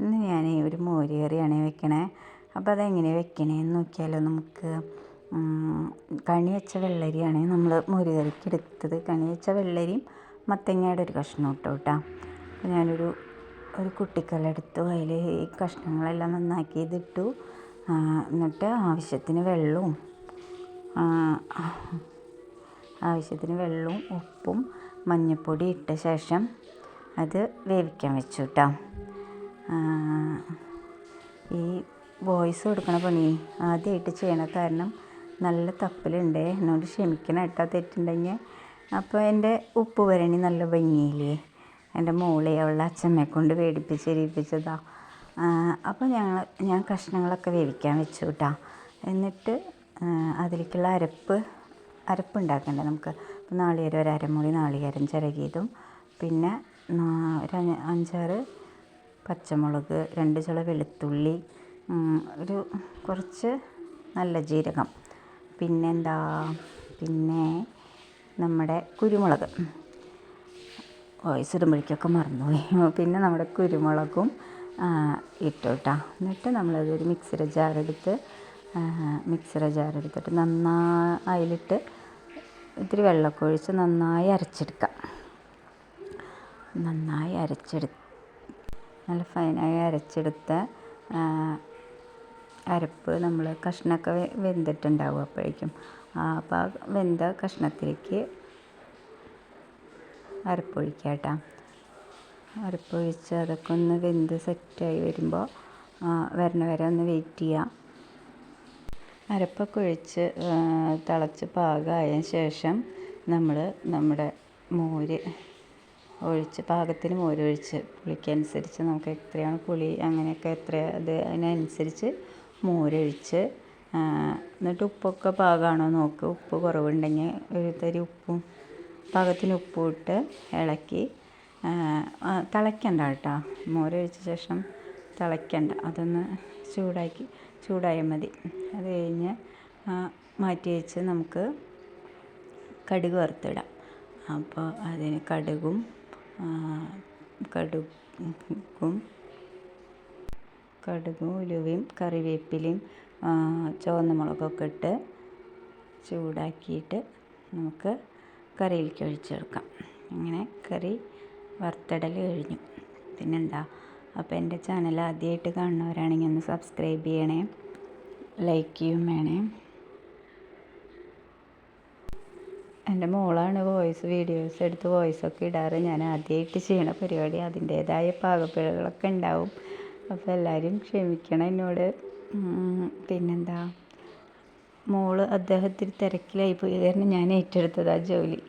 ഇന്ന് ഞാൻ ഒരു മോരുകറിയാണ് വെക്കണേ. അപ്പോൾ അതെങ്ങനെ വെക്കണേന്ന് നോക്കിയാലോ നമുക്ക്. കണി വെച്ച വെള്ളരിയാണ് നമ്മൾ മോരുകറിക്ക് എടുത്തത്. കണി വെച്ച വെള്ളരിയും മത്തങ്ങയുടെ ഒരു കഷ്ണം ഇട്ടോ കേട്ടോ അപ്പോൾ ഞാനൊരു ഒരു കുട്ടിക്കല്ലെടുത്തു അതിൽ ഈ കഷ്ണങ്ങളെല്ലാം നന്നാക്കി ഇതിട്ടു എന്നിട്ട് ആവശ്യത്തിന് വെള്ളവും ആവശ്യത്തിന് വെള്ളവും ഉപ്പും മഞ്ഞൾപ്പൊടി ഇട്ട ശേഷം അത് വേവിക്കാൻ വെച്ചു കേട്ടോ ഈ വോയിസ് കൊടുക്കണ പണി ആദ്യമായിട്ട് ചെയ്യണ കാരണം നല്ല തപ്പലുണ്ട്. എന്നോട് ക്ഷമിക്കണം കേട്ടോ തെറ്റുണ്ടെങ്കിൽ. അപ്പോൾ എന്റെ ഉപ്പ് വരണി നല്ല ഭംഗിയില്ലേ? എന്റെ മോളെ അവളുടെ അച്ഛമ്മയെ കൊണ്ട് വേടിപ്പിച്ച് എരിപ്പിച്ചതാ അപ്പോൾ ഞങ്ങൾ ഞാൻ കഷ്ണങ്ങളൊക്കെ വേവിക്കാൻ വെച്ചു കേട്ടോ എന്നിട്ട് അതിലേക്കുള്ള അരപ്പ് അരപ്പ് ഉണ്ടാക്കണ്ടേ നമുക്ക്? നാളികേരം ഒരു അരമുറി നാളികേരം ചിരകിയതും. പിന്നെ ഒരു അഞ്ചാറ് പച്ചമുളക് രണ്ട് ചുള വെളുത്തുള്ളി ഒരു കുറച്ച് നല്ല ജീരകം. പിന്നെന്താ? പിന്നെ നമ്മുടെ കുരുമുളക്. വോയിസ് ഇടുമ്പോഴേക്കൊക്കെ മറന്നുപോയി. പിന്നെ നമ്മുടെ കുരുമുളകും ഇട്ടു കേട്ടോ എന്നിട്ട് നമ്മളതൊരു മിക്സിയുടെ ജാറെടുത്ത് മിക്സിയുടെ ജാറെടുത്തിട്ട് നന്നായി അതിലിട്ട് ഇത്തിരി വെള്ളമൊക്കെ ഒഴിച്ച് നന്നായി അരച്ചെടുക്കാം. നന്നായി അരച്ചെടുത്ത് നല്ല ഫൈനായി അരച്ചെടുത്ത അരപ്പ് നമ്മൾ കഷ്ണമൊക്കെ വെന്തിട്ടുണ്ടാവും അപ്പോഴേക്കും. അപ്പോൾ ആ വെന്ത കഷ്ണത്തിലേക്ക് അരപ്പൊഴിക്കുക കേട്ടോ അരപ്പൊഴിച്ച് അതൊക്കെ ഒന്ന് വെന്ത് സെറ്റായി വരുമ്പോൾ വരണ വരെ ഒന്ന് വെയിറ്റ് ചെയ്യുക അരപ്പൊക്കെ ഒഴിച്ച് തിളച്ച് പാകമായതിന് ശേഷം നമ്മൾ നമ്മുടെ മോര് ഒഴിച്ച് പാകത്തിന് മോരൊഴിച്ച് പുളിക്കനുസരിച്ച് നമുക്ക് എത്രയാണ് പുളി അങ്ങനെയൊക്കെ എത്ര അത് അതിനനുസരിച്ച് മോരൊഴിച്ച് എന്നിട്ട് ഉപ്പൊക്കെ പാകമാണോ നോക്കുക ഉപ്പ് കുറവുണ്ടെങ്കിൽ ഒരു തരി ഉപ്പും പാകത്തിന് ഉപ്പും ഇട്ട് ഇളക്കി തിളയ്ക്കണ്ട കേട്ടോ. മോരൊഴിച്ച ശേഷം തിളയ്ക്കണ്ട. അതൊന്ന് ചൂടാക്കി ചൂടായാൽ മതി. അത് കഴിഞ്ഞ് മാറ്റി വെച്ച് നമുക്ക് കടുക് വറുത്തിടാം. അപ്പോൾ അതിന് കടുകും കടുകും കടുകും ഉലുവയും കറിവേപ്പിലയും ചുവന്ന മുളകൊക്കെ ഇട്ട് ചൂടാക്കിയിട്ട് നമുക്ക് കറിയിലേക്ക് ഒഴിച്ചെടുക്കാം. ഇങ്ങനെ കറി വറുത്തിടൽ കഴിഞ്ഞു. പിന്നെന്താ അപ്പോൾ എന്റെ ചാനൽ ആദ്യമായിട്ട് കാണുന്നവരാണെങ്കിൽ ഒന്ന് സബ്സ്ക്രൈബ് ചെയ്യണേ ലൈക്ക് ചെയ്യും വേണേ. എന്റെ മോളാണ് വോയിസ് വീഡിയോസ് എടുത്ത് വോയിസ് ഒക്കെ ഇടാറ്. ഞാൻ ആദ്യമായിട്ട് ചെയ്യണ പരിപാടി അതിന്റേതായ പാകപ്പിഴകളൊക്കെ ഉണ്ടാവും. അപ്പോൾ എല്ലാവരും ക്ഷമിക്കണം എന്നോട്. പിന്നെന്താ? മോൾ അദ്ദേഹത്തിന് തിരക്കിലായി പോയി കാരണം ഞാൻ ഏറ്റെടുത്തതാണ് ജോലി.